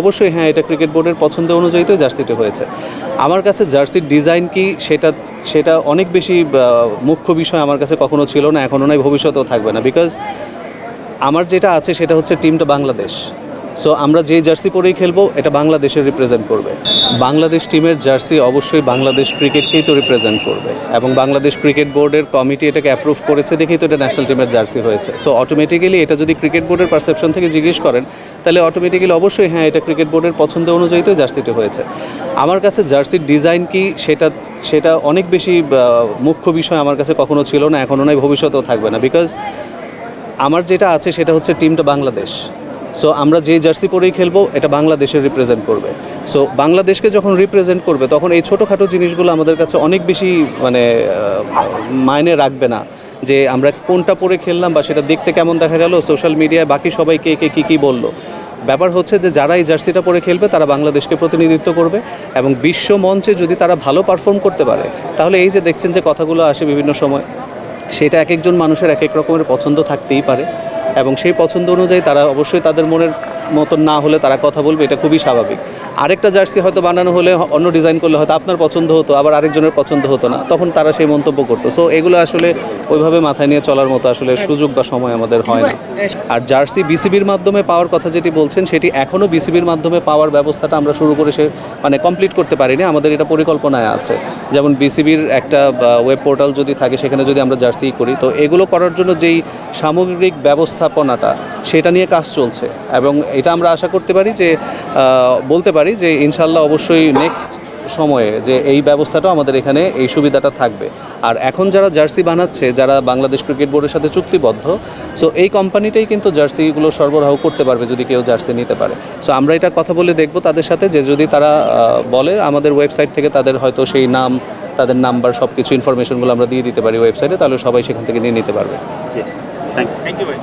অবশ্যই হ্যাঁ এটা ক্রিকেট বোর্ডের পছন্দ অনুযায়ী তো জার্সিটা হয়েছে। আমার কাছে জার্সির ডিজাইন কি সেটা সেটা অনেক বেশি মুখ্য বিষয় আমার কাছে কখনো ছিল না এখনও নয়, ভবিষ্যতেও থাকবে না। বিকজ আমার যেটা আছে সেটা হচ্ছে টিমটা বাংলাদেশ। সো আমরা যে জার্সি পরেই খেলব, এটা বাংলাদেশের রিপ্রেজেন্ট করবে। বাংলাদেশ টিমের জার্সি অবশ্যই বাংলাদেশ ক্রিকেটকেই তো রিপ্রেজেন্ট করবে। এবং বাংলাদেশ ক্রিকেট বোর্ডের কমিটি এটাকে অ্যাপ্রুভ করেছে দেখেই তো এটা ন্যাশনাল টিমের জার্সি হয়েছে। সো অটোমেটিক্যালি এটা যদি ক্রিকেট বোর্ডের পারসেপশন থেকে জিজ্ঞেস করেন, তাহলে অটোমেটিক্যালি অবশ্যই হ্যাঁ এটা ক্রিকেট বোর্ডের পছন্দ অনুযায়ী তো জার্সিটি হয়েছে। আমার কাছে জার্সির ডিজাইন কি, সেটা সেটা অনেক বেশি মুখ্য বিষয় আমার কাছে কখনো ছিল না এখনও নয়, ভবিষ্যতেও থাকবে না। বিকজ আমার যেটা আছে, সেটা হচ্ছে টিমটা বাংলাদেশ। সো আমরা যে জার্সি পরেই খেলব, এটা বাংলাদেশের রিপ্রেজেন্ট করবে। সো বাংলাদেশকে যখন রিপ্রেজেন্ট করবে, তখন এই ছোটোখাটো জিনিসগুলো আমাদের কাছে অনেক বেশি মানে মায়নে রাখবে না। যে আমরা কোনটা পরে খেললাম বা সেটা দেখতে কেমন দেখা গেল সোশ্যাল মিডিয়ায় বাকি সবাই কে কে, কী কী বলল। ব্যাপার হচ্ছে যে, যারা এই জার্সিটা পরে খেলবে, তারা বাংলাদেশকে প্রতিনিধিত্ব করবে এবং বিশ্ব মঞ্চে যদি তারা ভালো পারফর্ম করতে পারে, তাহলে এই যে দেখছেন যে কথাগুলো আসে বিভিন্ন সময়, সেটা এক একজন মানুষের এক এক রকমের পছন্দ থাকতেই পারে। এবং সেই পছন্দ অনুযায়ী তারা অবশ্যই তাদের মনের মতন না হলে তারা কথা বলবে, এটা খুবই স্বাভাবিক। আরেকটা জার্সি হয়তো বানানো হলে অন্য ডিজাইন করলে হয়তো আপনার পছন্দ হতো, আবার আরেকজনের পছন্দ হতো না, তখন তারা সেই মন্তব্য করতো। সো এগুলো আসলে ওইভাবে মাথায় নিয়ে চলার মতো আসলে সুযোগ বা সময় আমাদের হয় না। আর জার্সি বিসিবির মাধ্যমে পাওয়ার কথা যেটি বলছেন, সেটি এখনও বিসিবির মাধ্যমে পাওয়ার ব্যবস্থাটা আমরা শুরু করে সে মানে কমপ্লিট করতে পারিনি, আমাদের এটা পরিকল্পনায় আছে। যেমন বিসিবির একটা ওয়েব পোর্টাল যদি থাকে, সেখানে যদি আমরা জার্সি করি, তো এগুলো করার জন্য যেই সামগ্রিক ব্যবস্থাপনাটা, সেটা নিয়ে কাজ চলছে। এবং এটা আমরা আশা করতে পারি যে বলতে পারি যে ইনশাল্লাহ অবশ্যই নেক্সট সময়ে যে এই ব্যবস্থাটাও আমাদের এখানে এই সুবিধাটা থাকবে। আর এখন যারা জার্সি বানাচ্ছে যারা বাংলাদেশ ক্রিকেট বোর্ডের সাথে চুক্তিবদ্ধ সো এই কোম্পানিটাই কিন্তু জার্সিগুলো সরবরাহ করতে পারবে যদি কেউ জার্সি নিতে পারে। সো আমরা এটা কথা বলে দেখব তাদের সাথে যে যদি তারা বলে আমাদের ওয়েবসাইট থেকে তাদের হয়তো সেই নাম তাদের নাম্বার সব কিছু ইনফরমেশনগুলো আমরা দিয়ে দিতে পারি ওয়েবসাইটে তাহলে সবাই সেখান থেকে নিয়ে নিতে পারবে। থ্যাংক ইউ ভাই।